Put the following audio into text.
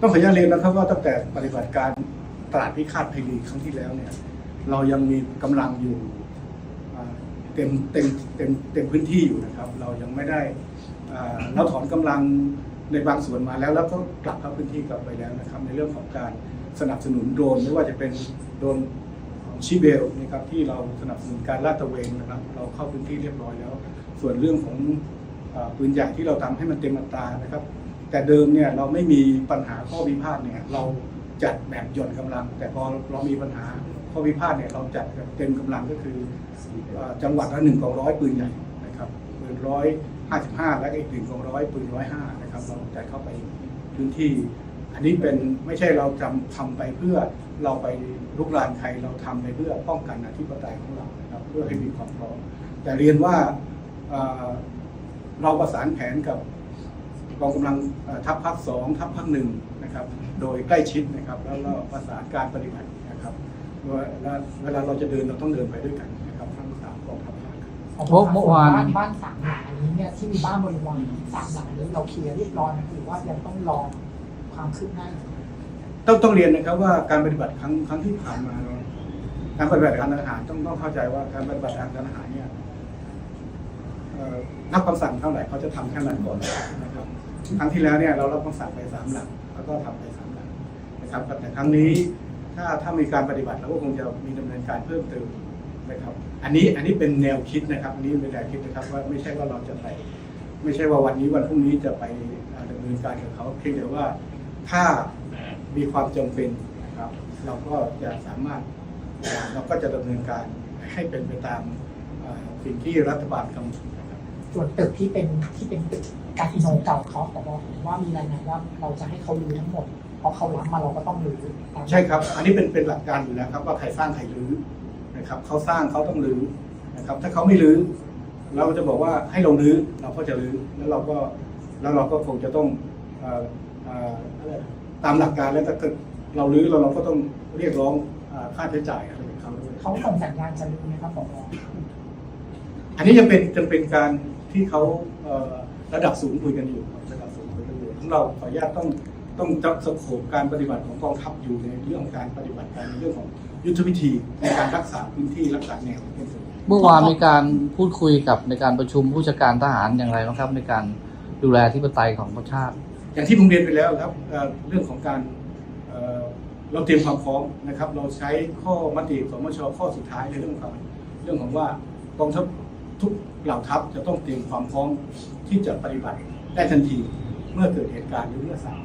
ต้องขออนุญาตเรียนนะครับว่าตั้งแต่ปฏิบัติการตลาดพิฆาตไพรีครั้งที่แล้วเนี่ย เรายังมีกำลังอยู่เต็มเต็มเต็มเต็มพื้นที่อยู่นะครับ เรายังไม่ได้เราถอนกำลังในบางส่วนมาแล้ว แล้วก็กลับเข้าพื้นที่กลับไปแล้วนะครับ ในเรื่องของการสนับสนุนโดรนไม่ว่าจะเป็นโดรนของชิเบลนะครับที่เราสนับสนุนการลาดตระเวนนะครับ เราเข้าพื้นที่เรียบร้อยแล้ว ส่วนเรื่องของอปืนใหญ่ที่เราทำให้มันเต็มอัตรานะครับ แต่เดิมเนี่ยเราไม่มีปัญหาข้อพิพาทเนี่ยเราจัดแบบหย่อนกำลัง แต่พอเรามีปัญหาข้อพิพาทเนี่ยเราจัดแบบเต็มกำลังก็คือจังหวัดละหนึ่งกองร้อยปืนใหญ่นะครับปืนร้อยห้าสิบห้าและอีกหนึ่งกองร้อยปืนร้อยห้านะครับเราจัดเข้าไปพื้นที่ อันนี้เป็นไม่ใช่เราจำทำไปเพื่อเราไปลุกลานใครเราทำไปเพื่อป้องกันอธิปไตยของเรานะครับเพื่อให้มีความพร้อมแต่เรียนว่าเราประสานแผนกับ กองกำลังเอ่อทัพภาคสองทัพภาคหนึ่งนะครับ โดยใกล้ชิดนะครับ แล้วก็ประสานการปฏิบัตินะครับว่าแล้วเวลาเราจะเดินเราต้องเดินไปด้วยกันนะครับทั้งสามกองทัพภาคเพราะเมื่อวานบ้านบ้านสามหลังอันนี้เนี่ยที่มีบ้านบริวารสามหลังนี้เราเคลียร์เรียบร้อยนะหรือว่ายังต้องรอความคืบหน้าอยู่ต้องต้องเรียนนะครับว่าการปฏิบัติครั้งครั้งที่ผ่านมาเราการปฏิบัติการทหารต้องต้องเข้าใจว่าการปฏิบัติการทหารเนี่ยเอ่อ รับคำสั่งเท่าไหร่เขาจะทำแค่นั้นก่อนนะครับครั้งที่แล้วเนี่ยเรารับคำสั่งไปสามหลังแล้วก็ทำไปสามหลังนะครับแต่ครั้งนี้ถ้าถ้ามีการปฏิบัติเราก็คงจะมีดำเนินการเพิ่มเติมนะครับ อันนี้อันนี้เป็นแนวคิดนะครับอันนี้เป็นแนวคิดนะครับว่าไม่ใช่ว่าเราจะไป ไม่ใช่ว่าวันนี้วันพรุ่งนี้จะไปอ่าดำเนินการกับเขาเพียงแต่ว่าถ้ามีความจำเป็นนะครับ เราก็จะสามารถเราก็จะดำเนินการให้เป็นไปตามสิ่งที่รัฐบาลกำหนด นะครับส่วนตึกที่เป็นที่เป็นตึกกาสิโนเก่าเขาแต่ว่าว่ามีรายงานว่าเราจะให้เขารื้อทั้งหมดเพราะเขารับมาเราก็ต้องรื้อใช่ครับ อันนี้เป็นเป็นหลักการอยู่แล้วครับว่าใครสร้างใครรื้อนะครับเขาสร้างเขาต้องรื้อนะครับ ถ้าเขาไม่รื้อเราจะบอกว่าให้เรารื้อเราก็จะรื้อแล้วเราก็แล้วเราก็คงจะต้องอ่อเอ่ออะไรตามหลักการแล้วถ้าเกิดเรารื้อเราเราก็ต้องเรียกร้องค่าใช้จ่ายอะไรของเขาด้วยเขาส่งสัญญาณจะรื้อไหมครับผมอันนี้จะเป็นจะเป็นการ ที่เขาเอ่อระดับสูงคุยกันอยู่ครับระดับสูงคุยกันอยู่ของเราขออนุญาตต้องต้องจับสโคปการปฏิบัติของกองทัพอยู่ในเรื่องของการปฏิบัติการในเรื่องของยุทธวิธีในการรักษาพื้นที่รักษาแนวเป็นส่วนเมื่อวานมีการพูดคุยกับในการประชุมผู้จัดการทหารอย่างไรบ้างครับ ในการดูแลที่ปไตยของประชาติ อย่างที่ผมเรียนไปแล้วครับเอ่อเรื่องของการเอ่อเราเตรียมความพร้อมนะครับ เราใช้ข้อมติสมชข้อสุดท้ายในเรื่องของเรื่องของว่ากองทัพทุก เหล่าทัพจะต้องเตรียมความพร้อมที่จะปฏิบัติได้ทันทีเมื่อเกิดเหตุการณ์หรือเมื่อสาม